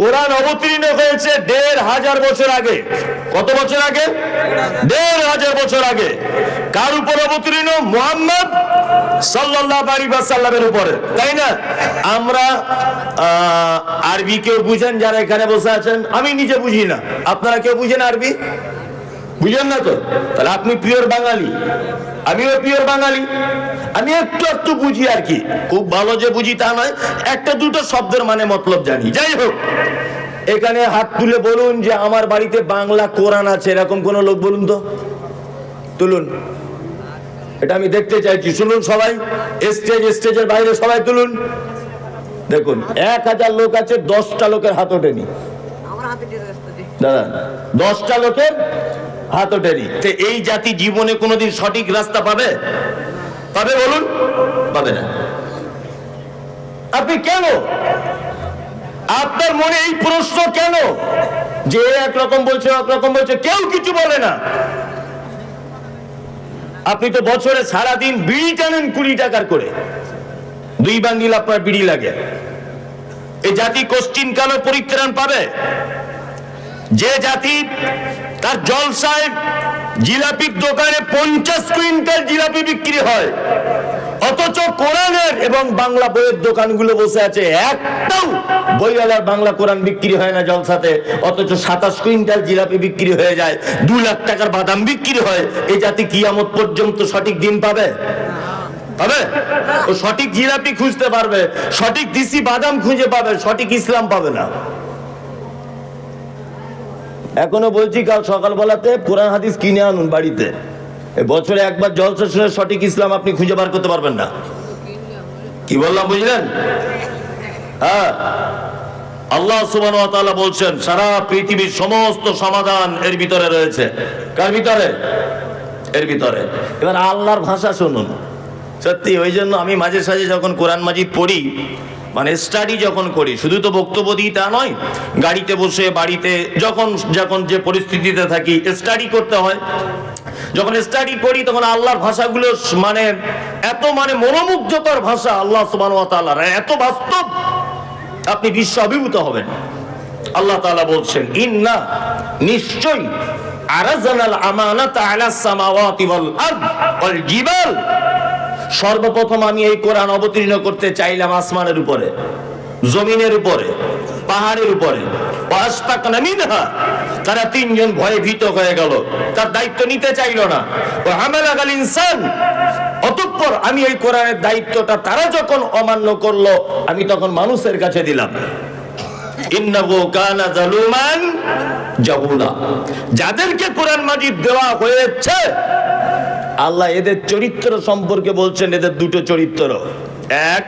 কোরআন অবতীর্ণ হয়েছে দেড় হাজার বছর আগে। কত বছর আগে? দেড় হাজার বছর আগে। কার উপর অবতীর্ণ? মোহাম্মদ সাল্লাল্লাহু আলাইহি ওয়াসাল্লামের উপরে। তাই না? আমরা আরবি কেউ বুঝেন যারা এখানে বসে আছেন? আমি নিজে বুঝি না। আপনারা কেউ বুঝেন আরবি? বুঝেন না তো? তাহলে আপনি পিওর বাঙালি। আমিও পিওর বাঙালি। আমি একটু একটু বুঝি আর কি। খুব ভালো যে বুঝি তা নয় একটা দুটো শব্দের মানে মতলব জানি। যাই হোক এখানে হাত তুলে বলুন যে আমার বাড়িতে বাংলা কোরআন আছে এরকম কোন লোক বলুন তো। তুলুন। এটা আমি দেখতে চাইছি। শুনুন সবাই স্টেজ স্টেজের বাইরে সবাই তুলুন। দেখুন এক হাজার লোক আছে দশটা লোকের হাত ওঠেনি। দাদা দশটা লোকের হাত ওঠেনি। এই জাতি জীবনে কোনোদিন সঠিক রাস্তা পাবে? পাবে বলুন? পাবে না। আপনি কেন? আপনার মনে এই প্রশ্ন কেন? যে একরকম বলছে একরকম বলছে, কেউ কিছু বলে না। আপনি তো বছরে সারাদিন বিড়ি টানেন কুড়ি টাকার করে। দুই বান্ডিল আপনার বিড়ি লাগে। এই জাতি কোশ্চিন কেন পরিত্রাণ পাবে? যে জাতি তার জলসায় জিলাপির দোকানে পঞ্চাশ কুইন্টাল জিলাপি বিক্রি হয়। অথচ কোরআনের এবং বাংলা বইয়ের দোকানগুলো বসে আছে, একটাও বইওয়ালার বাংলা কোরআন বিক্রি হয় না জলসাতে। অথচ সাতাশ কুইন্টাল জিলাপি বিক্রি হয়ে যায়, দু লাখ টাকার বাদাম বিক্রি হয়। এই জাতি কিয়ামত পর্যন্ত সঠিক দিন পাবে? পাবে? ও সঠিক জিলাপি খুঁজতে পারবে, সঠিক দিসি বাদাম খুঁজে পাবে, সঠিক ইসলাম পাবে না। এখনও বলছি কাল সকালবেলাতে কোরআন হাদিস কিনে আনুন বাড়িতে। বছরে একবার জলসা শুনে সঠিক ইসলাম আপনি খুঁজে বার করতে পারবেন না। কি বললাম, বুঝলেন? হ্যাঁ। আল্লাহ ওয়া বলছেন, সারা পৃথিবীর সমস্ত সমাধান এর ভিতরে রয়েছে। কার ভিতরে? এর ভিতরে। এবার আল্লাহর ভাষা শুনুন। সত্যি, ওই জন্য আমি মাঝে সাঝে যখন কোরআন মাজিদ পড়ি মানে স্টাডি যখন করি, শুধু তো বক্তব্য দিই তা নয়, গাড়িতে বসে, বাড়িতে, যখন যখন যে পরিস্থিতিতে থাকি স্টাডি করতে হয়। যখন স্টাডি করি, তখন আল্লাহর ভাষাগুলো মানে এত মানে মনোমুগ্ধকর ভাষা আল্লাহ তাআলার। এত বাস্তব, আপনি বিশ্ব অভিভূত হবেন। আল্লাহ তাআলা বলছেন, ইন্না নিশ্চয়ই আরাজানাল আমানাতা আলাস সামাওয়াতি ওয়াল আরদ ওয়াল জিবাল সর্বপ্রথম আমি এই কোরআন অবতীর্ণ করতে চাইলাম আসমানের উপরে, জমিনের উপরে, পাহাড়ের উপরে। তারা তিনজন ভয়ে ভীত হয়ে গেল, তার দায়িত্ব নিতে চাইল না। ও হামেলা গাল ইনসান, অতঃপর আমি এই কোরআনের দায়িত্বটা তারা যখন অমান্য করল, আমি তখন মানুষের কাছে দিলাম। যাদেরকে কোরআন মাজিদ দেওয়া হয়েছে আল্লাহ এদের চরিত্র সম্পর্কে বলছেন, এদের দুটো চরিত্র। এক,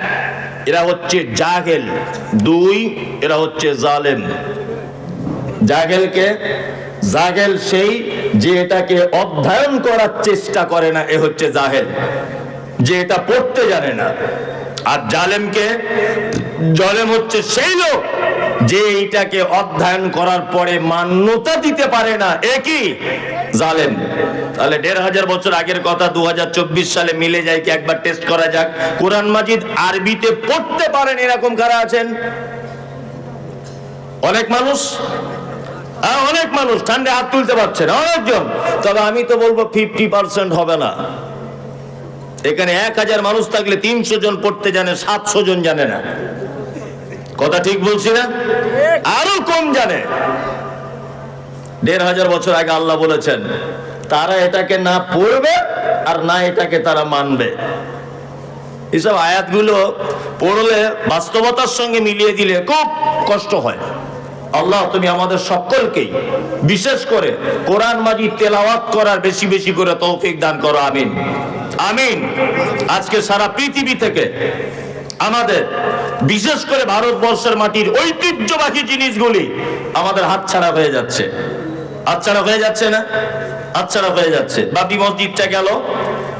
এরা হচ্ছে জাহেল। দুই, এরা হচ্ছে জালেম। জাহেলকে জাহেল সেই যে এটাকে অধ্যয়ন করার চেষ্টা করে না, এ হচ্ছে জাহেল। যে এটা পড়তে জানে না। আর জালেমকে জলেম হচ্ছে সেই লোক যে এইটাকে অধ্যয়ন করার পরে মান্যতা দিতে পারে না একই জালেম। তাহলে দেড় হাজার বছর আগের কথা দুহাজার চব্বিশ সালে মিলে যায় কি একবার টেস্ট করা যাক। কোরআন মাজিদ আরবিতে পড়তে পারেন এরকম কারা আছেন? অনেক মানুষ? হ্যাঁ, অনেক মানুষ ঠান্ডা হাত তুলতে পারছে না অনেকজন। তবে আমি তো বলব ফিফটি পার্সেন্ট হবে না। এখানে এক হাজার মানুষ থাকলে তিনশো জন পড়তে জানে সাতশো জন জানে না। কথা ঠিক বলছি না? আরও কম জানে। দেড় হাজার বছর আগে আল্লাহ বলেছেন তারা এটাকে না পড়বে আর না এটাকে তারা মানবে। এসব আয়াতগুলো পড়লে বাস্তবতার সঙ্গে মিলিয়ে দিলে খুব কষ্ট হয়। আল্লাহ তুমি আমাদের সকলকেই বিশেষ করে কোরআন মাজিদ তেলাওয়াত করার বেশি বেশি করে তৌফিক দান করো আমিন। আমিন। আজকে সারা পৃথিবী থেকে আমাদের বিশেষ করে ভারতবর্ষের মাটির ঐতিহ্যবাহী জিনিসগুলি আমাদের হাতছাড়া হয়ে যাচ্ছে। হাতছাড়া হয়ে যাচ্ছে না? হাতছাড়া হয়ে যাচ্ছে। বাবরি মসজিদটা গেল।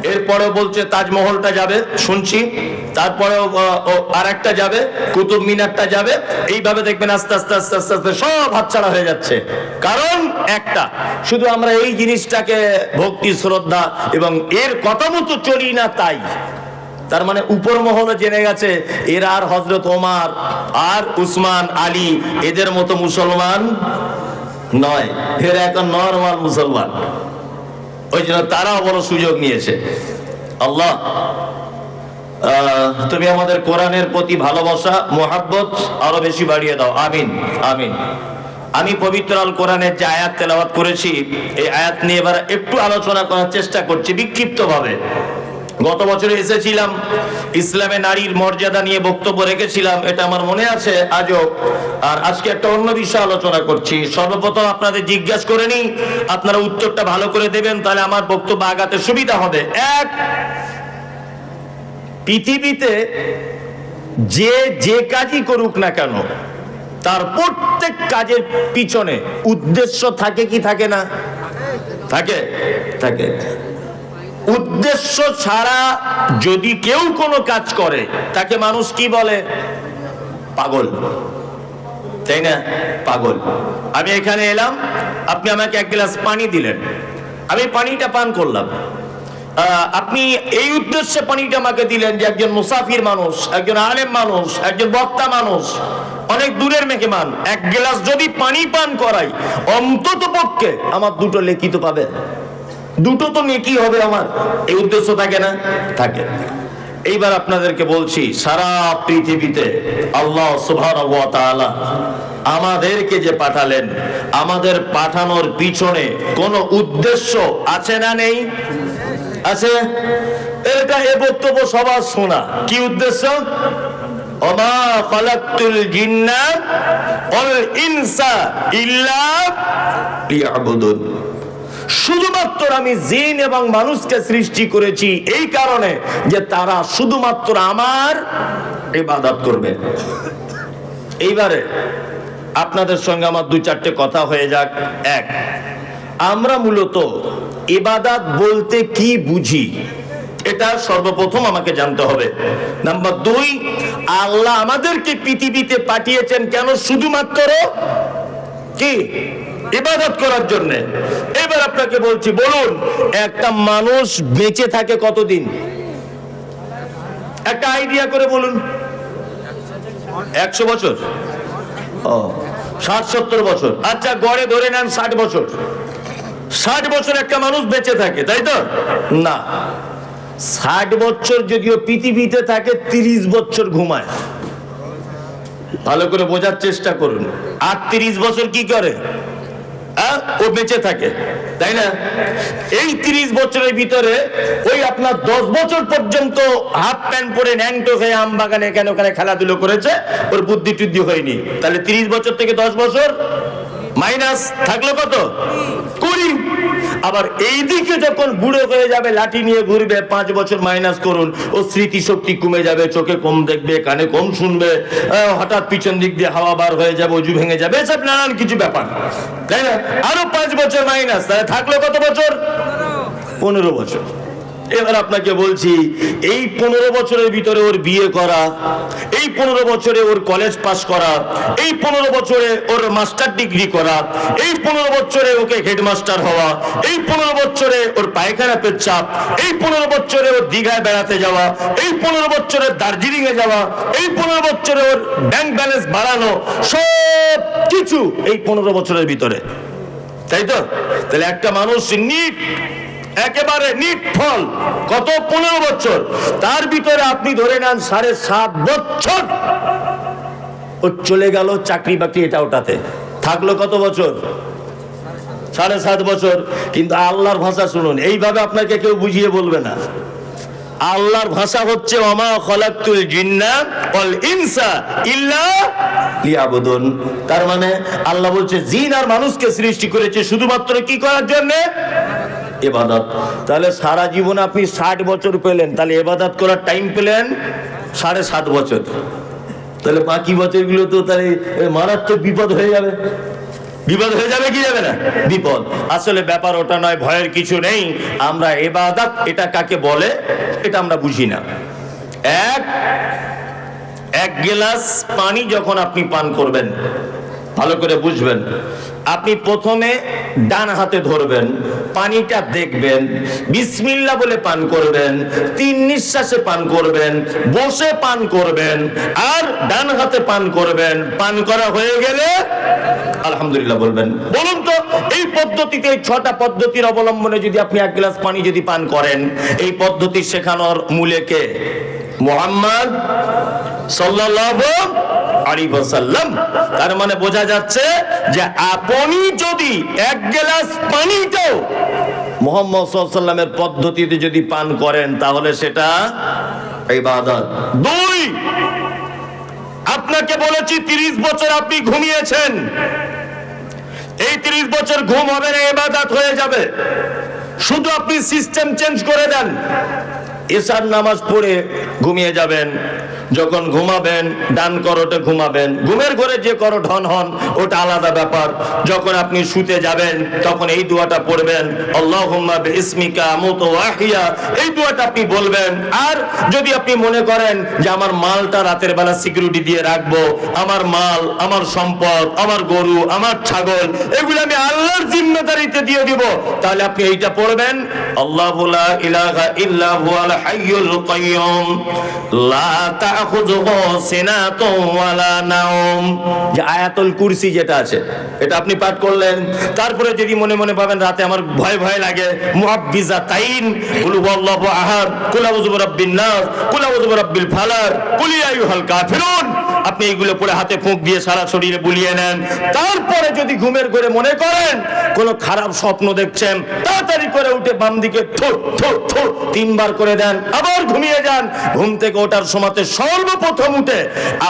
এরপরে বলছে তাজমহলটা যাবে, শুনছি। তারপরে আর একটা যাবে, কুতুব মিনারটা যাবে। এইভাবে দেখবেন আস্তে আস্তে আস্তে আস্তে আস্তে সব হাতছাড়া হয়ে যাচ্ছে। কারণ একটা, শুধু আমরা এই জিনিসটাকে ভক্তি, শ্রদ্ধা এবং এর কথা মতো চলি না তাই। তার মানে উপর মহলে জেনে গেছে, এরা আর হজরত ওমার আর উসমান আলী এদের মতো মুসলমান নয়। এরা এখন নর্মাল মুসলমান। ওই জন্য তারাও বড় সুযোগ নিয়েছে। আল্লাহ তুমি আমাদের কোরআনের প্রতি ভালোবাসা, মোহাব্বত আরও বেশি বাড়িয়ে দাও। আমিন আমিন। আমি পবিত্র আল কোরআনের যে আয়াত তেলাওয়াত করেছি, এই আয়াত নিয়ে এবার একটু আলোচনা করার চেষ্টা করছি বিক্ষিপ্ত ভাবে গত বছরে এসেছিলাম, ইসলামে নারীর মর্যাদা নিয়ে বক্তব্য রেখেছিলাম, এটা আমার মনে আছে আজও। আর আজকে একটা অন্য বিষয় আলোচনা করছি। সর্বপ্রথম আপনাদের জিজ্ঞাসা করে নিই, আপনারা উত্তরটা ভালো করে দেবেন, তাহলে আমার বক্তব্য আগাতে সুবিধা হবে। এক, পৃথিবীতে যে যে কাজই করুক না কেন, তার প্রত্যেক কাজের পিছনে উদ্দেশ্য থাকে কি থাকে না? থাকে। থাকে। উদ্দেশ্য ছাড়া যদি কেউ কোনো কাজ করে, তাকে মানুষ কি বলে? পাগল। তাই না? পাগল। আমি এখানে এলাম, আপনি আমাকে এক গ্লাস পানি দিলেন। আমি পানিটা পান করলাম। আপনি এই উদ্দেশ্যে পানিটা আমাকে দিলেন যে একজন মুসাফির মানুষ, একজন আলেম মানুষ, একজন বক্তা মানুষ, অনেক দূরের মেহমান, এক গ্লাস যদি পানি পান করাই অন্তত পক্ষে আমার দুটো লেখিত পাবে। দুটো তো নেকি হবে আমার। এই উদ্দেশ্য থাকে না? থাকে। এইবার আপনাদেরকে বলছি, সারা পৃথিবীতে আল্লাহ আমাদেরকে যে পাঠালেন, আমাদের পাঠানোর পিছনে কোনো উদ্দেশ্য আছে না নেই? আছে? এটা এ বক্তব্য সবার শোনা। কি উদ্দেশ্য? জিন্না ওয়াল ইনসা ইল্লা লিয়াবুদুন। শুধুমাত্র আমি জিন এবং মানুষকে সৃষ্টি করেছি এই কারণে যে তারা শুধুমাত্র আমার ইবাদত করবে। এইবারে আপনাদের সঙ্গে আমার দু চারটে কথা হয়ে যাক। এক, আমরা মূলত ইবাদাত বলতে কি বুঝি? এটা সর্বপ্রথম আমাকে জানতে হবে। নাম্বার দুই, আল্লাহ আমাদেরকে পৃথিবীতে পাঠিয়েছেন কেন শুধুমাত্র কি? ইবাদত করার জন্য। এবার আপনাকে বলছি, বলুন, একটা মানুষ বেঁচে থাকে কতদিন? একটা আইডিয়া করে বলুন। একশো বছর? ও, ষাট, সত্তর বছর। আচ্ছা গড়ে ধরে নেন ষাট বছর। ষাট বছর একটা মানুষ বেঁচে থাকে, তাই তো? না। ষাট বছর যদিও পৃথিবীতে থাকে, তিরিশ বছর ঘুমায়। ভালো করে বোঝার চেষ্টা করুন। আর তিরিশ বছর কি করে? হ্যাঁ? ও বেঁচে থাকে, তাই না? এই তিরিশ বছরের ভিতরে ওই আপনার দশ বছর পর্যন্ত হাফ প্যান্ট পরে ন্যাংটো হয়ে আম বাগানে কেন ওখানে খেলাধুলো করেছে? ওর বুদ্ধি টুদ্ধি হয়নি। তাহলে তিরিশ বছর থেকে দশ বছর? মাইনাস থাকল কত? কুড়ি। আবার এই দিকে যখন বুড়ো হয়ে যাবে, লাঠি নিয়ে ঘুরবে, পাঁচ বছর মাইনাস করুন, ও স্মৃতি শক্তি কমে যাবে, চোখে কম দেখবে, কানে কম শুনবে হঠাৎ পিছন দিক দিয়ে হাওয়া বার হয়ে যাবে, অজু ভেঙে যাবে, এসব নানান কিছু ব্যাপার। তাই না? আরও পাঁচ বছর মাইনাস, তাহলে থাকল কত বছর? পনেরো বছর। এবার আপনাকে বলছি, এই পনেরো বছরের ভিতরে ওর বিয়ে করা, এই পনেরো বছরে ওর কলেজ পাস করা, এই পনেরো বছরে ওর মাস্টার ডিগ্রি করা, এই পনেরো বছরে ওকে হেডমাস্টার হওয়া, এই পনেরো বছরে ওর পায়খানা পেচ্ছাপ এই পনেরো বছরে ওর দীঘায় বেড়াতে যাওয়া, এই পনেরো বছরে দার্জিলিং এ যাওয়া, এই পনেরো বছরে ওর ব্যাংক ব্যালেন্স বাড়ানো, সব কিছু এই পনেরো বছরের ভিতরে। তাই তো? তাহলে একটা মানুষ নিট একেবারে নিট ফল কত পনেরো বছর? তার ভিতরে আপনি ধরে নেন সাড়ে সাত বছর। ও চলে গেল চাকরি বাকরি এটা ওটাতে। থাকল কত বছর? সাড়ে সাত বছর। কিন্তু আল্লাহর ভাষা শুনুন, এইভাবে আপনাকে কেউ বুঝিয়ে বলবে না। আল্লাহর ভাষা হচ্ছে, ওমা খলাকতুল জিন্না ওয়াল ইনসা ইল্লা লিয়াবুদুন। তার মানে আল্লাহ বলছে, জিন আর মানুষকে সৃষ্টি করেছে শুধুমাত্র কি করার জন্য? এবাদত। তাহলে সারা জীবন আপনি ষাট বছর পেলেন, তাহলে এবাদত করার টাইম পেলেন সাড়ে সাত বছর। তাহলে বাকি বছরগুলো তো তাহলে মারাত্মক বিপদ হয়ে যাবে। বিপদ হয়ে যাবে কি যাবে না? বিপদ। আসলে ব্যাপার ওটা নয়, ভয়ের কিছু নেই। আমরা এবাদত, এটা কাকে বলে? এটা আমরা বুঝি না। এক এক গ্লাস পানি যখন আপনি পান করবেন ভালো করে বুঝবেন। আপনি প্রথমে ডান হাতে ধরবেন, পানিটা দেখবেন বিসমিল্লা বলে পান করবেন, তিন নিঃশ্বাসে পান করবেন, বসে পান করবেন, আর ডান হাতে পান করবেন। পান করা হয়ে গেলে আলহামদুলিল্লাহ বলবেন। বলুন তো, এই পদ্ধতিতে, এই ছটা পদ্ধতির অবলম্বনে যদি আপনি এক গ্লাস পানি যদি পান করেন, এই পদ্ধতি শেখানোর মূলে কে? মোহাম্মদ সাল্লাল্লাহু তার মানে বোঝা যাচ্ছে যে আপনি যদি এক পানিটাও পদ্ধতিতে যদি পান করেন, তাহলে সেটা দুই, আপনাকে বলেছি তিরিশ বছর আপনি ঘুমিয়েছেন। এই তিরিশ বছর ঘুম হবে না এবাদাত হয়ে যাবে। শুধু আপনি সিস্টেম চেঞ্জ করে দেন। এসার নামাজ পড়ে ঘুমিয়ে যাবেন। যখন ঘুমাবেন, ডান করটে ঘুমাবেন, ঘুমের ঘরে যে করট হন হন, ওটা আলাদা ব্যাপার। যখন আপনি শুতে যাবেন, তখন এই দোয়াটা পড়বেন, আল্লাহুম্মা বিসমিকা আমুতু আহিয়া এই দোয়াটা আপনি বলবেন, আর যদি আপনি মনে করেন যে আমার মালটা রাতের বেলা সিকিউরিটি দিয়ে রাখব, আমার মাল, আমার সম্পদ, আমার গরু, আমার ছাগল, এগুলো আমি আল্লাহর জিম্মেদারিতে দিয়ে দিব, তাহলে আপনি এইটা পড়বেন আল্লাহ লা ইলাহা ইল্লা হুয়াল হাইয়ুল কাইয়ুম। লা তাখুযুহু সিনাতুন ওয়ালা নাওম। যে আয়াতুল কুরসি যেটা আছে, এটা আপনি পাঠ করলেন। তারপরে যদি মনে মনে ভাবেন রাতে আমার ভয় ভয় লাগে মুআব্বিজাতাইন কুল হুয়াল্লাহু আহাদ, কুল আউযু বিরাব্বিন নাস, কুল আউযু বিরাব্বিল ফালাক, কুল ইয়া আইয়ুহাল কাফিরুন। আপনি এইগুলো পরে হাতে ফুঁক দিয়ে সারা শরীরে বুলিয়ে নেন। তারপরে যদি ঘুমের ঘরে মনে করেন, কোনো খারাপ স্বপ্ন দেখছেন, তাড়াতাড়ি করে উঠে বাম দিকে তিনবার করে দেন, আবার ঘুমিয়ে যান। ঘুম থেকে ওঠার সময়তে সর্বপ্রথম উঠে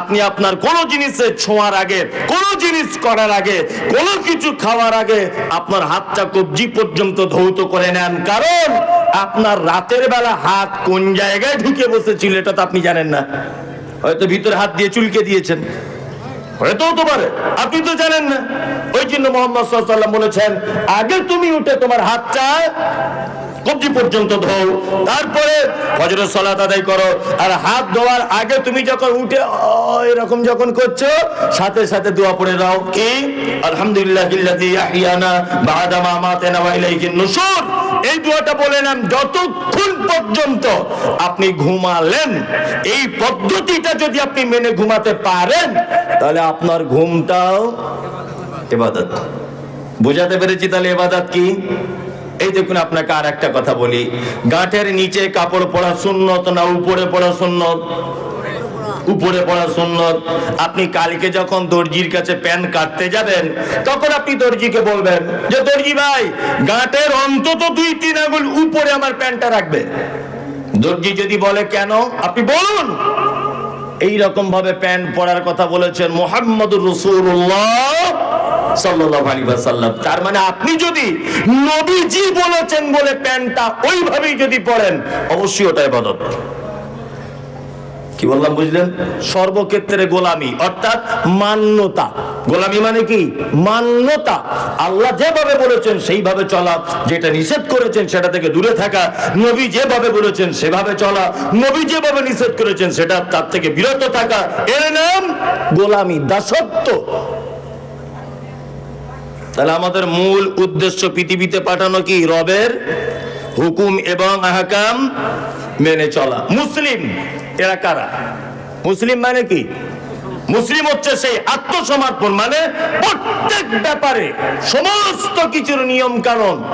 আপনি আপনার কোনো জিনিসে ছোঁয়ার আগে, কোনো জিনিস করার আগে, কোনো কিছু খাওয়ার আগে আপনার হাতটা কবজি পর্যন্ত ধৌত করে নেন। কারণ আপনার রাতের বেলা হাত কোন জায়গায় ঢুকে বসেছিল, এটা তো আপনি জানেন না। হয়তো ভিতরে হাত দিয়ে চুলকে দিয়েছেন। হয়তো হতে পারে। আপনি তো জানেন না। ওই জন্য মোহাম্মদ সাল্লাম বলেছেন, আগে তুমি উঠে তোমার হাতটা কবজি পর্যন্ত ধোও তারপরে ফজরের সালাত আদায় করো। আর হাত ধোয়ার আগে তুমি যখন উঠে এরকম যখন করছ, সাথে সাথে দোয়া পড়ে দাও কি? আলহামদুলিল্লাহ ইল্লাযী ইয়াহইয়ানা বা'দা মা আমাতানা ওয়া ইলাইহিন নুশুর এই দোয়াটা বলে নেন, যতক্ষণ পর্যন্ত আপনি ঘুমালেন, এই পদ্ধতিটা যদি আপনি মেনে ঘুমাতে পারেন, তাহলে আপনার ঘুমটাও এবাদত। বোঝাতে পেরেছি তাহলে এবাদত কি? এই দেখুন, আপনাকে আর একটা কথা বলি। গাঁটের নিচে কাপড় পরা সুন্নত না, উপরে পড়া সুন্নত? উপরে পড়া সুন্নত। আপনি কালকে যখন দর্জির কাছে প্যান কাটতে যাবেন, তখন আপনি দর্জিকে বলবেন যে, দর্জি ভাই, গাঁটের অন্তত দুই, তিন আঙুল উপরে আমার প্যান্টটা রাখবে। দর্জি যদি বলে, কেন? আপনি বলুন। এই রকম ভাবে প্যান্ট পরার কথা বলেছেন মোহাম্মদুর রসুল্লাহ সাল্লাল্লাহু আলাইহি ওয়াসাল্লাম। তার মানে আপনি যদি নবীজি বলেছেন বলে প্যান্টটা ওইভাবেই যদি অবশ্যই ওটা ইবাদত। কি বললাম, বুঝলেন? সর্বক্ষেত্রে গোলামি, অর্থাৎ মান্যতা। গোলামি মানে কি? মান্যতা। আল্লাহ যেভাবে বলেছেন সেইভাবে চলা, যেটা নিষেধ করেছেন সেটা থেকে দূরে থাকা, নবী যেভাবে বলেছেন সেভাবে চলা, নবী যেভাবে নিষেধ করেছেন সেটা তার থেকে বিরত থাকা। এর নাম গোলামি, দাসত্ব। তাহলে আমাদের মূল উদ্দেশ্য পৃথিবীতে পাঠানো কি? রবের হুকুম এবং আহকাম মেনে চলা। মুসলিম, এরা কারা? মুসলিম মানে কি? মুসলিম হচ্ছে সেই আত্মসমর্পণ মানে প্রত্যেক ব্যাপারে সমস্ত কিছুর নিয়ম কানুন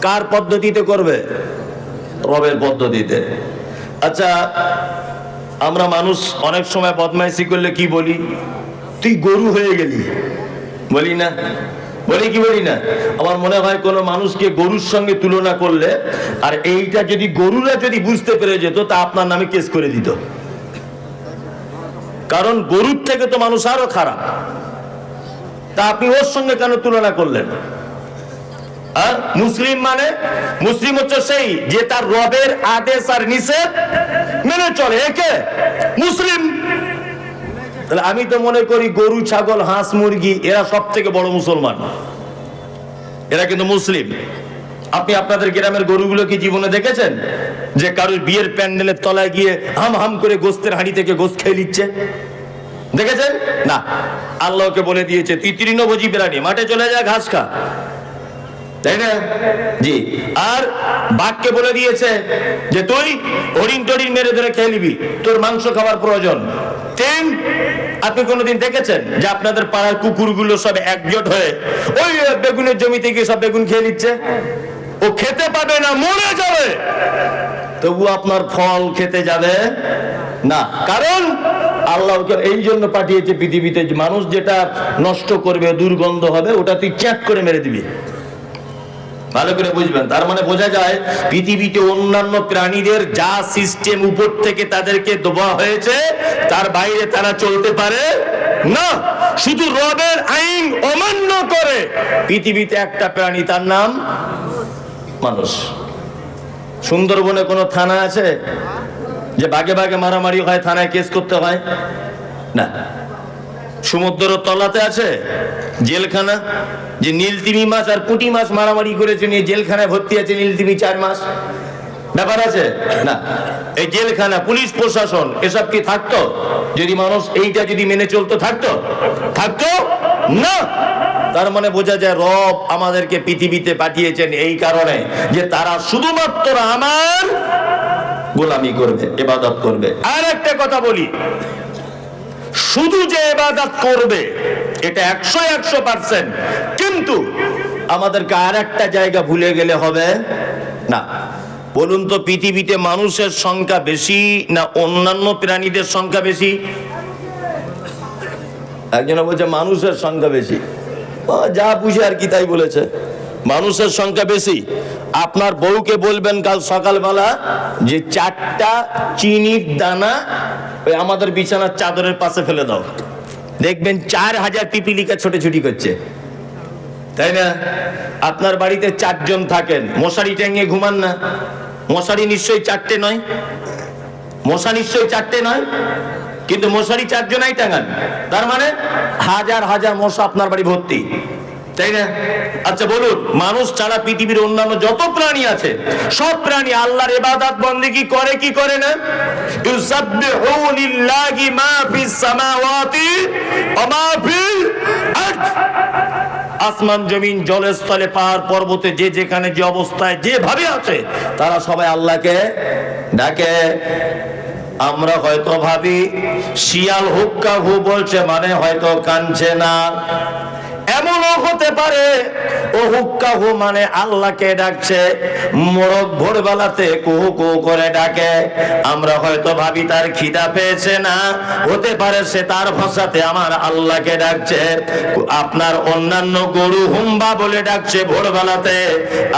কার পদ্ধতিতে করবে? রবের পদ্ধতিতে। আচ্ছা আমরা মানুষ অনেক সময় বদমাইশি করলে কি বলি? তুই গরু হয়ে গেলি। বলি না। বলি কি বলি না? আমার মনে হয় কোনো মানুষকে গরুর সঙ্গে তুলনা করলে, আর এইটা যদি গরুরা যদি বুঝতে পেরে যেত, তা আপনার নামে কেস করে দিত। কারণ গরুর থেকে তো মানুষ আরও খারাপ। তা আপনি ওর সঙ্গে কেন তুলনা করলেন? আর মুসলিম মানে? মুসলিম হচ্ছে সেই যে তার রবের আদেশ আর নিষেধ মেনে চলে। একে? মুসলিম তাহলে আমি তো মনে করি গরু, ছাগল, হাঁস, মুরগি, এরা সব থেকে বড় মুসলমান। এরা কিন্তু মুসলিম। আপনি আপনাদের গ্রামের গরুগুলো কি জীবনে দেখেছেন? যে কারোর বিয়ের প্যান্ডেলের তলায় গিয়ে হাম হাম করে গোস্তের হাঁড়ি থেকে গোস্ত খেয়ে নিচ্ছে? দেখেছেন? না। আল্লাহকে বলে দিয়েছে, তুই তৃণভোজী প্রাণী, মাঠে চলে যা, ঘাস খা। তাই না? জি। আর বাঘকে বলে দিয়েছে যে, তুই হরিণ টরিণ মেরে ধরে খেয়ে তোর মাংস খাওয়ার প্রয়োজন। তিন আপনি কোনোদিন দেখেছেন যে আপনাদের পাড়ার কুকুরগুলো সব একজোট হয়ে ওই বেগুনের জমিতে গিয়ে সব বেগুন খেয়ে নিচ্ছে? ও খেতে পাবে না, মরে যাবে। তবু আপনার ফল খেতে যাবে না। কারণ আল্লাহ এই জন্য পাঠিয়েছে পৃথিবীতে মানুষ যেটা নষ্ট করবে, দুর্গন্ধ হবে, ওটা তুই চ্যাক করে মেরে দিবি। ভালো করে বুঝবেন। তার মানে বোঝা যায়, পৃথিবীতে অন্যান্য প্রাণীদের যা সিস্টেম উপর থেকে তাদেরকে দেওয়া হয়েছে, তার বাইরে তারা চলতে পারে না। শুধু রবের আইন অমান্য করে। পৃথিবীতে একটা প্রাণী, তার নাম মানুষ। সুন্দরবনে কোনো থানা আছে? যে বাগে বাগে মারামারি হয়, থানায় কেস করতে হয়? না। সমুদ্র তলাতে আছে? জেলখানা? যে নীলতিমি মাছ আর পুঁটি মাছ মারামারি করেছে, নিয়ে জেলখানায় ভর্তি আছে নীলতিমি চার মাস। ব্যাপার আছে? না। এই জেলখানা, পুলিশ প্রশাসন, এসব কি থাকতো? যদি মানুষ এইটা যদি মেনে চলতো, থাকতো? থাকতো? না। তার মানে বোঝা যায় রব আমাদেরকে পৃথিবীতে পাঠিয়েছেন এই কারণে যে তারা শুধুমাত্র আমার গোলামি করবে, এবাদত করবে। আর একটা কথা বলি। শুধু যে এবাদত করবে, এটা একশো একশো পার্সেন্ট কিন্তু আমাদেরকে আর একটা জায়গা ভুলে গেলে হবে না। বলুন তো, পৃথিবীতে মানুষের সংখ্যা বেশি না অন্যান্য প্রাণীদের সংখ্যা বেশি? একজন বলছে, মানুষের সংখ্যা বেশি। যা বুঝে আর কি তাই বলেছে। মানুষের সংখ্যা বেশি। আপনার বউকে বলবেন কাল সকালবেলা যে চারটা চিনির দানা ওই আমাদের বিছানার চাদরের পাশে ফেলে দাও। দেখবেন চার হাজার পিপিলিকা ছোটাছুটি করছে। তাই না? আপনার বাড়িতে চারজন থাকেন। মশারি টাঙিয়ে ঘুমান না। মশারি নিশ্চয়ই চারটে নয়। মশা নিশ্চয়ই চারটে নয়। কিন্তু মশারি চারজনাই টাঙান। তার মানে হাজার হাজার মশা আপনার বাড়ি ভর্তি। তাই না? আচ্ছা বলুন, মানুষ ছাড়া পৃথিবীর অন্যান্য যত প্রাণী আছে, সব প্রাণী আল্লাহর ইবাদত বন্দেগী করে, কি করে না? ইউসাব্বিহু লিল্লাহি মা ফিস সামাওয়াতি ওয়া আসমান, জমিন জলের স্থলে পাহাড়, পর্বতে, যে যেখানে যে অবস্থায়, যেভাবে আছে, তারা সবাই আল্লাহকে ডাকে। আমরা হয়তো ভাবি, শিয়াল হুক্কা হু বলছে মানে হয়তো কানছে না। এমনও হতে পারে। ও হুক্কা হু মানে আল্লাহকে ডাকছে। মোরগ ভোরবেলাতে কুহু কুহু করে ডাকে। আমরা হয়তো ভাবি তার খিদা পেয়েছে না। হতে পারে সে তার ভাষাতে আমার আল্লাহকে ডাকছে। আপনার অন্যান্য গরু হুম্বা বলে ডাকছে ভোরবেলাতে।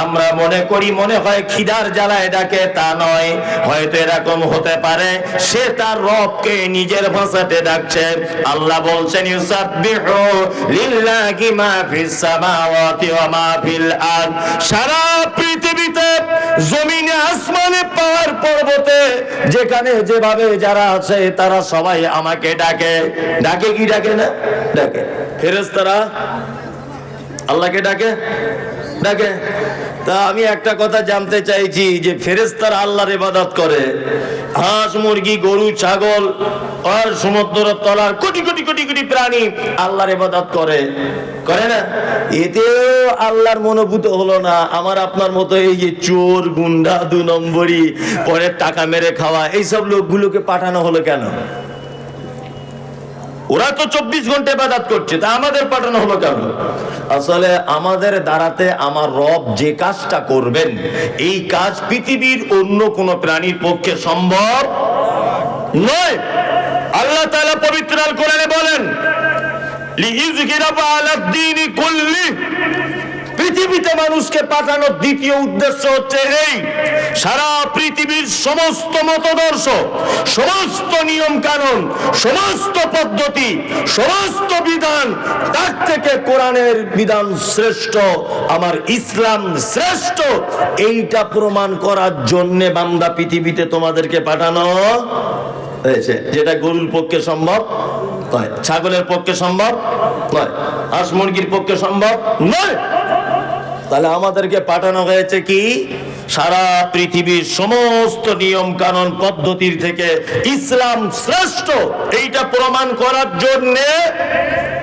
আমরা মনে করি, মনে হয় খিদার জ্বালায় ডাকে, তা নয়। হয়তো এরকম হতে পারে, সে তার রবকে নিজের ভাষাতে ডাকছে। আল্লাহ বলছেন, ইউসাব্বিহু লিল্লাহি মা ফিস সামাওয়াতি ওয়া মা ফিল সারা পৃথিবীতে জমিনে আসমানে পাহাড় পর্বতে যেখানে যেভাবে যারা আছে তারা সবাই আমাকে ডাকে। ডাকে কি ডাকে না? ডাকে। ফেরেশতারা, আল্লাহকে ডাকে? ডাকে। তা আমি একটা কথা জানতে চাইছি যে ফেরেস্তার আল্লাহর ইবাদত করে। হাঁস, মুরগি, গরু, ছাগল আর সমুদ্র তলার কোটি কোটি কোটি কোটি প্রাণী আল্লাহর ইবাদত করে। করে না? এতেও আল্লাহর মনোভূত হলো না। আমার আপনার মতো এই যে চোর, গুন্ডা, দু নম্বরই পরে টাকা মেরে খাওয়া, এইসব লোকগুলোকে পাঠানো হলো কেন? ওরা তো চব্বিশ ঘণ্টা ইবাদত করছে, তা আমাদের পাঠানো হলো কেন? আসলে আমাদের দ্বারাতে আমার রব যে কাজটা করবেন, এই কাজ পৃথিবীর অন্য কোন প্রাণীর পক্ষে সম্ভব নয়। আল্লাহ তাআলা পবিত্র আল কোরআনে বলেন লিইযহিরাহু আলাদ দীনি কুল্লি। পৃথিবীতে মানুষকে পাঠানোর দ্বিতীয় উদ্দেশ্য হচ্ছে এই। সারা পৃথিবীর সমস্ত মতদর্শ, সমস্ত নিয়ম কানুন সমস্ত পদ্ধতি, সমস্ত বিধান, তার থেকে কোরআনের বিধান শ্রেষ্ঠ, আমার ইসলাম শ্রেষ্ঠ। এইটা প্রমাণ করার জন্য বান্দা পৃথিবীতে তোমাদেরকে পাঠানো হয়েছে। যেটা গরুর পক্ষে সম্ভব ছাগলের পক্ষে সম্ভব নয়, হাঁস মুরগির পক্ষে সম্ভব নয়। তাহলে আমাদেরকে পাঠানো হয়েছে কি? সারা পৃথিবীর সমস্ত নিয়ম কানুন পদ্ধতির থেকে ইসলাম শ্রেষ্ঠ। এইটা প্রমাণ করার জন্য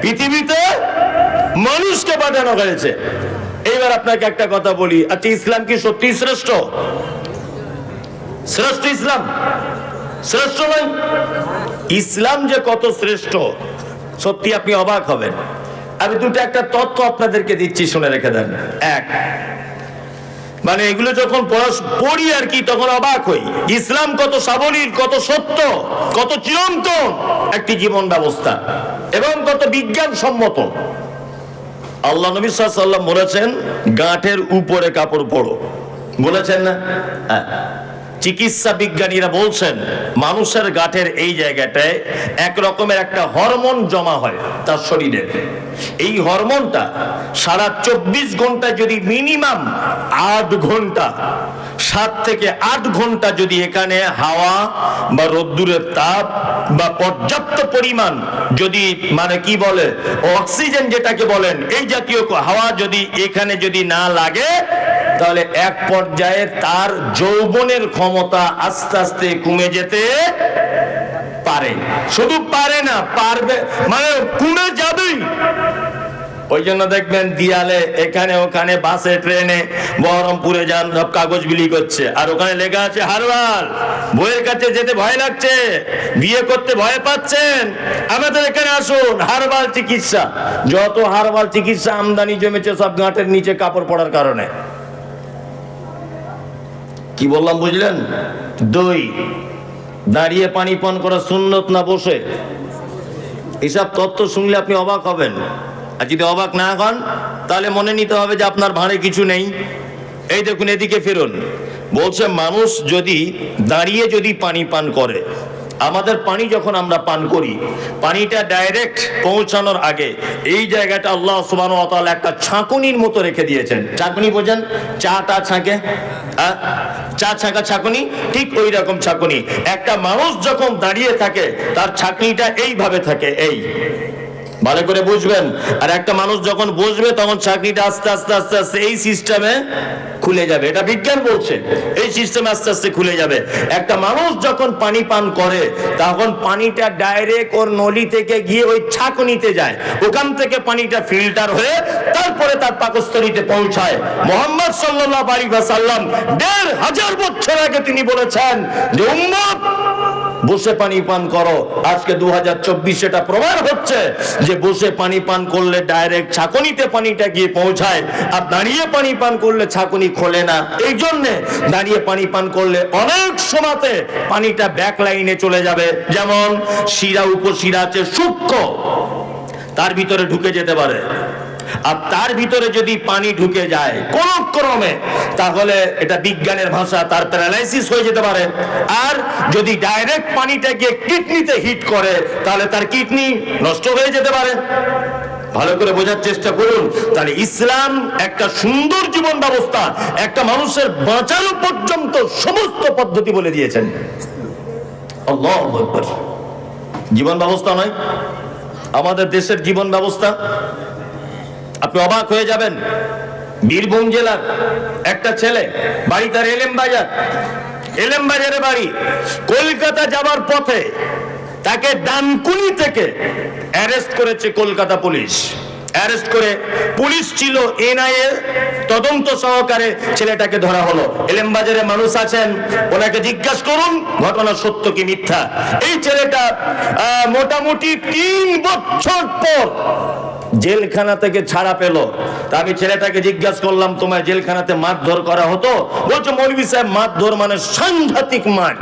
পৃথিবীতে মানুষকে পাঠানো হয়েছে। এইবার আপনাকে একটা কথা বলি। আচ্ছা ইসলাম কি সত্যি শ্রেষ্ঠ? শ্রেষ্ঠ ইসলাম? শ্রেষ্ঠ নয়। ইসলাম যে কত শ্রেষ্ঠ, সত্যি আপনি অবাক হবেন। আমি দুটো একটা তথ্য আপনাদেরকে দিচ্ছি, শুনে রেখে দেন। এক মানে এগুলো যখন পড়াশ- পড়ি আর কি, তখন অবাক হই। ইসলাম কত সাবলীল, কত সত্য, কত চিরন্তন একটি জীবন ব্যবস্থা এবং কত বিজ্ঞান সম্মত আল্লাহ নবী সাল্লাম বলেছেন, গাঁটের উপরে কাপড় পরো বলেছেন না? হ্যাঁ। চিকিৎসা বিজ্ঞানীরা বলছেন, মানুষের গাঠের এই জায়গাটায় এক রকমের একটা হরমোন জমা হয় তার শরীরে। এই হরমোনটা সারা চব্বিশ ঘণ্টা যদি মিনিমাম আট ঘণ্টা সাত থেকে আট ঘণ্টা যদি এখানে হাওয়া বা রোদ্দুরের তাপ বা পর্যাপ্ত পরিমাণ যদি মানে কি বলে, অক্সিজেন যেটাকে বলেন, এই জাতীয় হাওয়া যদি এখানে যদি না লাগে, তাহলে এক পর্যায়ে তার যৌবনের ক্ষমতা আস্তে আস্তে কমে যেতে পারে। শুধু পারে না, পারবে মানে কমে যাবেই। ওই জন্য দেখবেন দিয়ালে এখানে, ওখানে, বাসে, ট্রেনে বহরমপুরে যান, সব কাগজ বিলি করছে। আর ওখানে লেখা আছে, হারবাল, বইয়ের কাছে যেতে ভয় লাগছে, বিয়ে করতে ভয় পাচ্ছেন। আমাদের এখানে আসুন, হারবাল চিকিৎসা। যত হারবাল চিকিৎসা আমদানি জমেছে, সব গাঁটের নিচে কাপড় পড়ার কারণে। কি বললাম, বুঝলেন? দই, দাঁড়িয়ে পানি পান করা সুন্নত না বসে? এসব তত্ত্ব শুনলে আপনি অবাক হবেন। আর যদি অবাক না হন, তাহলে মনে নিতে হবে যে আপনার ভাঁড়ে কিছু নেই। এই দেখুন, এদিকে ফেরুন। বলছে, মানুষ যদি দাঁড়িয়ে যদি পানি পান করে, আমাদের পানি যখন আমরা পান করি, পানিটা ডাইরেক্ট পৌঁছানোর আগে এই জায়গাটা আল্লাহ ওয়া একটা ছাঁকুনির মতো রেখে দিয়েছেন। ছাঁকুনি বোঝেন? চা টা ছাঁকে? চা ছাঁকা ছাঁকুনি? ঠিক ওই রকম ছাঁকুনি। একটা মানুষ যখন দাঁড়িয়ে থাকে, তার ছাঁকনিটা এইভাবে থাকে, এই। ভালো করে বুঝবেন। আর একটা মানুষ যখন বসবে তখন চাকরিটা আস্তে আস্তে আস্তে আস্তে এই সিস্টেমে খুলে যাবে। এটা বিজ্ঞান বলছে, এই সিস্টেমে আস্তে আস্তে খুলে যাবে। একটা মানুষ যখন পানি পান করে, তখন পানিটা ডাইরেক্ট ওর নলি থেকে গিয়ে ওই ছাকনিতে যায়। ওখান থেকে পানিটা ফিল্টার হয়ে তারপরে তার পাকস্থলীতে পৌঁছায়। মোহাম্মদ সাল্লাল্লাহু আলাইহি ওয়াসাল্লাম দেড় হাজার বছর আগে তিনি বলেছেন যে, উম্মত বসে পানি পান করো। আজকে দু হাজার এটা প্রমাণ হচ্ছে যে বসে পানি পান করলে ডাইরেক্ট ছাকনিতে পানিটা গিয়ে পৌঁছায়, আর দাঁড়িয়ে পানি পান করলে ছাকনি খোলে না। এই জন্যে দাঁড়িয়ে পানি পান করলে অনেক সময়তে পানিটা ব্যাক লাইনে চলে যাবে। যেমন শিরা উপশিরা আছে সূক্ষ্ম, তার ভিতরে ঢুকে যেতে পারে। আর তার ভিতরে যদি পানি ঢুকে যায় কোন ক্রমে, তাহলে এটা বিজ্ঞানের ভাষা, তার প্যারালাইসিস হয়ে যেতে পারে। আর যদি ডাইরেক্ট পানিটা গিয়ে কিডনিতে হিট করে, তাহলে তার কিডনি নষ্ট হয়ে যেতে পারে। ভালো করে বোঝার চেষ্টা করুন। তাহলে ইসলাম একটা সুন্দর জীবন ব্যবস্থা, একটা মানুষের বাঁচানো পর্যন্ত সমস্ত পদ্ধতি বলে দিয়েছেন। জীবন ব্যবস্থা নয়, আমাদের দেশের জীবন ব্যবস্থা আপনি অবাক হয়ে যাবেন। বীরভূম জেলার একটা ছেলে, বাড়ি তার এলেম বাজার। এলেম বাজারে বাড়ি। কলকাতা যাবার পথে তাকে ডানকুনি থেকে অ্যারেস্ট করেছে কলকাতা পুলিশ। অ্যারেস্ট করে পুলিশ ছিল এনআইএ, তদন্ত সহকারে ছেলেটাকে ধরা হলো। এলেম বাজারে মানুষ আছেন, ওনাকে জিজ্ঞাসা করুন, ঘটনা সত্য কি মিথ্যা? এই ছেলেটা মোটামুটি তিন বছর পর জেলখানা থেকে ছাড়া পেল। তা আমি ছেলেটাকে জিজ্ঞাসা করলাম, তোমার জেলখানাতে মারধর করা হতো? বলছো, মৌলভী সাহেব, মারধর মানে সাংঘাতিক মার।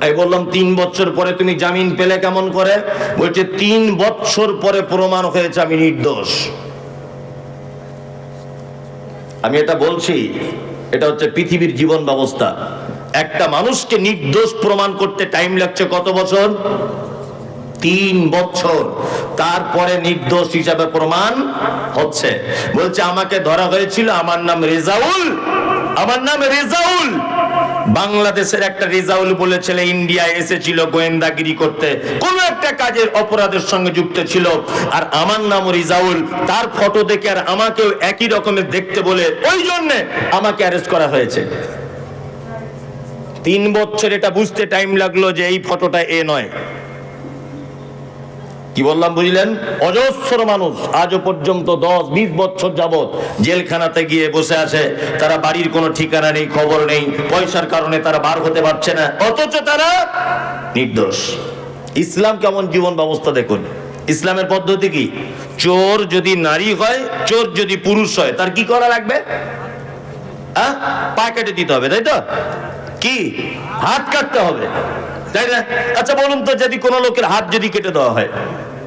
আমি বললাম, তিন বছর পরে তুমি জামিন পেলে কেমন করে? বলছে, তিন বছর পরে প্রমাণ হয়েছে আমি নির্দোষ। আমি এটা বলছি, এটা হচ্ছে পৃথিবীর জীবন ব্যবস্থা। একটা মানুষকে নির্দোষ প্রমাণ করতে টাইম লাগছে কত বছর? তিন বছর। তারপরে নির্দোষ হিসাবে প্রমাণ হচ্ছে। বলছে, আমাকে ধরা হয়েছিল আমার নাম রেজাউল। আমার নাম রেজাউল। বাংলাদেশের একটা রেজাউল বলে ছেলে ইন্ডিয়ায় এসেছিল গোয়েন্দাগিরি করতে। কোন একটা কাজের অপরাধের সঙ্গে যুক্ত ছিল। আর আমার নাম রিজাউল। তার ফটো দেখে আর আমাকেও একই রকমের দেখতে বলে ওই জন্য আমাকে অ্যারেস্ট করা হয়েছে। তিন বছর এটা বুঝতে টাইম লাগল যে এই ফটোটা এ নয়। কি বললাম, বুঝলেন? অজস্র মানুষ আজও পর্যন্ত দশ বিশ বছর যাবত জেলখানাতে গিয়ে বসে আছে। তারা বাড়ির কোনো ঠিকানা নেই, খবর নেই, পয়সার কারণে তারা বার হতে পারছে না। অথচ তারা নির্দোষ। ইসলাম কেমন জীবন ব্যবস্থা দেখুন? ইসলামের পদ্ধতি কি? চোর যদি নারী হয়, চোর যদি পুরুষ হয়, তার কি করা লাগবে? পা কেটে দিতে হবে, তাই তো? কি? হাত কাটতে হবে, তাই না? আচ্ছা বলুন তো, যদি কোনো লোকের হাত যদি কেটে দেওয়া হয়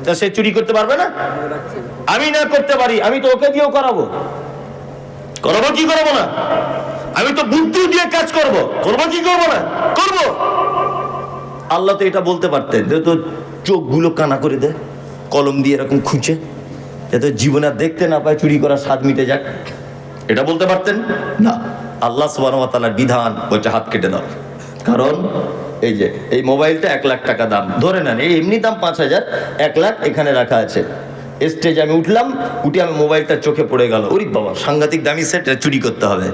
তা সে চুরি করতে পারবে না? আমি না করতে পারি, আমি তো ওকে দিয়েও করাবো। করাবো কি করব না? আমি তো বুদ্ধি দিয়ে কাজ করব। করব কি করব না? করব। আল্লাহ তো এটা বলতে পারতেন তো চোখগুলো কানা করে দে, কলম দিয়ে এরকম খুঁজে, যাতে জীবনে দেখতে না পায় চুরি করার স্বাদ মিটে যাক। এটা বলতে পারতেন? না। আল্লাহ তাআলার বিধান বলছে, হাত কেটে দাও। কারণ এই যে, এই মোবাইলটা এক লাখ টাকা দাম। ধরে নেন, এই এমনি দাম পাঁচ হাজার, এক লাখ এখানে রাখা আছে। স্টেজ আমি উঠলাম, উঠে আমি মোবাইলটা চোখে পড়ে গেল। ওরি বাবা, সাংঘাতিক দামি সেট চুরি করতে হবে।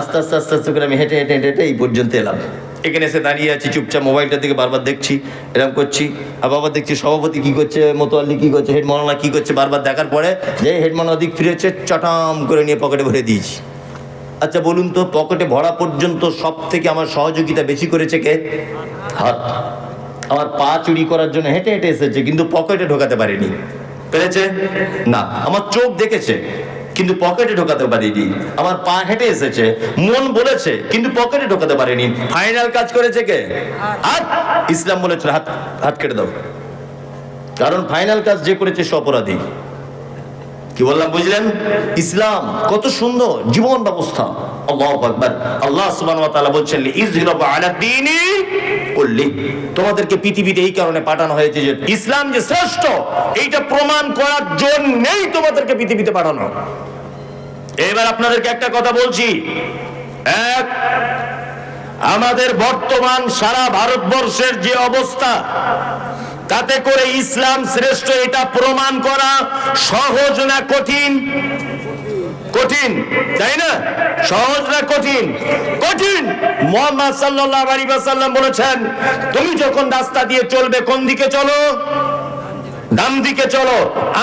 আস্তে আস্তে আস্তে আস্তে করে আমি হেঁটে হেঁটে হেঁটে হেঁটে এই পর্যন্ত এলাম। এখানে এসে দাঁড়িয়ে আছি, চুপচাপ মোবাইলটার দিকে বারবার দেখছি এরকম করছি। আর বাবার দেখছি সভাপতি কী করছে, মোতোয়াল্লি কী করছে, হেড কি করছে, বারবার দেখার পরে যে হেড দিক ফিরেছে চটাম করে নিয়ে পকেটে ভরে দিয়েছি। আচ্ছা বলুন তো, পকেটে ভরা পর্যন্ত সব থেকে আমার সহযোগিতা বেশি করেছে কে? হাত। আমার পা চুরি করার জন্য হেঁটে হেঁটে এসেছে, কিন্তু পকেটে ঢোকাতে পারিনি। পেরেছে? না। আমার চোখ দেখেছে, কিন্তু পকেটে ঢোকাতে পারিনি। আমার পা হেঁটে এসেছে, মন বলেছে, কিন্তু পকেটে ঢোকাতে পারেনি। ফাইনাল কাজ করেছে কে? হাত। ইসলাম বলেছে হাত হাত কেটে দাও। কারণ ফাইনাল কাজ যে করেছে সে অপরাধী। কি বললাম, বুঝলেন? ইসলাম কত সুন্দর জীবন ব্যবস্থা। আল্লাহু আকবার। আল্লাহ সুবহানাহু ওয়া তাআলা বলছেন ইজহিরাবু আলা দীনি কুল্লি। তোমাদেরকে পৃথিবীতে এই কারণে পাঠানো হয়েছে যে, ইসলাম যে শ্রেষ্ঠ, এইটা প্রমাণ করার জন্যই তোমাদেরকে পৃথিবীতে পাঠানো। এবার আপনাদেরকে একটা কথা বলছি। এক, আমাদের বর্তমান সারা ভারতবর্ষের যে অবস্থা তাতে করে ইসলাম শ্রেষ্ঠ, এটা প্রমাণ করা সহজ না কঠিন? কঠিন তাই না? সহজ না কঠিন? কঠিন! মোহাম্মদ সাল্লাল্লাহু আলাইহি ওয়াসাল্লাম বলেছেন, তুমি যখন রাস্তা দিয়ে চলবে, কোন দিকে চলো? ডান দিকে চলো।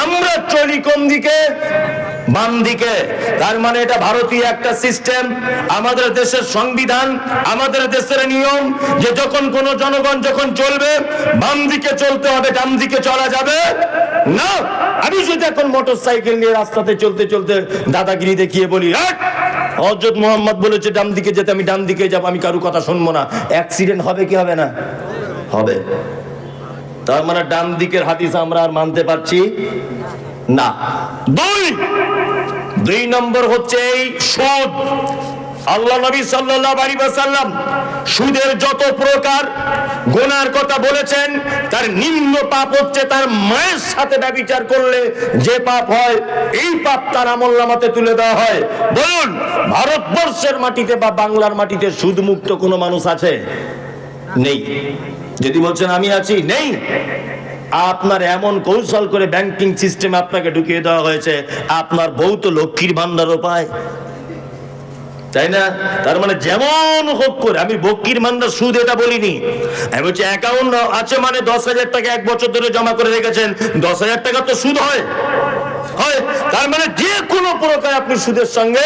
আমরা চলি কোন দিকে? বাম দিকে তার মানে এটা ভারতীয় একটা সিস্টেম আমাদের দেশের সংবিধান, আমাদের দেশের নিয়ম, যে যখন কোন জনগণ যখন চলবে বাম দিকে চলতে হবে ডান দিকে চলা যাবে না। আমি যদি এখন মোটর সাইকেল নিয়ে রাস্তাতে চলতে চলতে দাদাগিরি দেখিয়ে বলি "হাট! হযরত মোহাম্মদ বলেছে ডান দিকে যেতে, আমি ডান দিকে যাব, আমি কারু কথা শুনব না। অ্যাক্সিডেন্ট হবে কি হবে না? হবে। তার মানে ডান দিকের হাদিস আমরা আর মানতে পারছি না। দুই দুই নম্বর হচ্ছে এই সুদ। আল্লাহ নবী সাল্লাল্লাহু আলাইহি ওয়াসাল্লাম সুদের যত প্রকার গোনার কথা বলেছেন, তার নিম্ন পাপ হচ্ছে তার মায়ের সাথে ব্যভিচার করলে যে পাপ হয়, এই পাপ তার আমলনামাতে তুলে দেওয়া হয়। বলুন, ভারতবর্ষের মাটিতে বা বাংলার মাটিতে সুদ মুক্ত কোনো মানুষ আছে? নেই। যদি বলছেন আমি আছি, নেই। আপনার এমন কৌশল করে ব্যাংকিং সিস্টেম আপনাকে ঢুকিয়ে দেওয়া হয়েছে, আপনার বউ তো লক্ষ্মীর ভান্ডারও পায় তাই না? তার মানে যেমন হোক করে, আমি বক্কির মান্দার সুদ এটা বলিনি। আমি বলছি অ্যাকাউন্ট আছে মানে দশ হাজার টাকা এক বছর ধরে জমা করে রেখেছেন, দশ হাজার টাকা তো সুদ হয়। হয়। তার মানে যে কোনো প্রকার আপনি সুদের সঙ্গে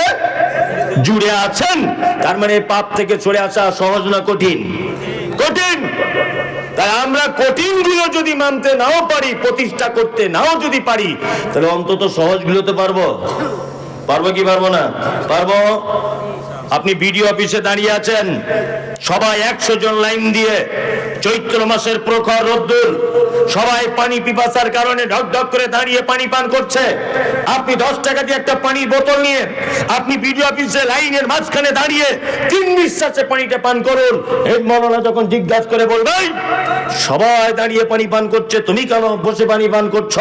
জুড়ে আছেন, তার মানে পাপ থেকে সরে আসা সহজ না কঠিন। কঠিন। তাই আমরা কঠিনগুলো যদি মানতে নাও পারি, প্রতিষ্ঠা করতে নাও যদি পারি, তাহলে অন্তত সহজ গুলোতে পারব। পারব কি পারব না? পারব? আপনি বিডিও অফিসে দাঁড়িয়ে আছেন, সবাই একশো জন লাইন দিয়ে, চৈত্র মাসের প্রখর রোদ্দুর সবাই পানি পিপাসার কারণে ঢক ঢক করে দাঁড়িয়ে পানি পান করছে। আপনি দশ টাকা দিয়ে একটা পানির বোতল নিয়ে আপনি বিডিও অফিসে লাইনের মাঝখানে দাঁড়িয়ে তিন নিঃশ্বাসে পানিটা পান করুন। হেড মৌলানা যখন জিজ্ঞাসা করে বলবেন সবাই দাঁড়িয়ে পানি পান করছে, তুমি কেন বসে পানি পান করছ?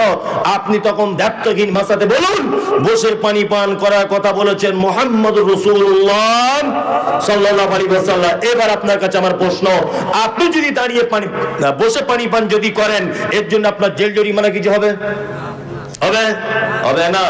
আপনি তখন দ্ব্যর্থহীন ভাষাতে বলুন, বসে পানি পান করার কথা বলেছেন মোহাম্মদ রসুল্লাহ সাল্লাল্লাহু আলাইহি ওয়াসাল্লাম। এবার আপনার কাছে আমার প্রশ্ন, আপনি যদি দাঁড়িয়ে পানি বসে পানি পান যদি করেন এর জন্য আপনার জেল জরিমানা কিছু হবে? হবে? হবে না?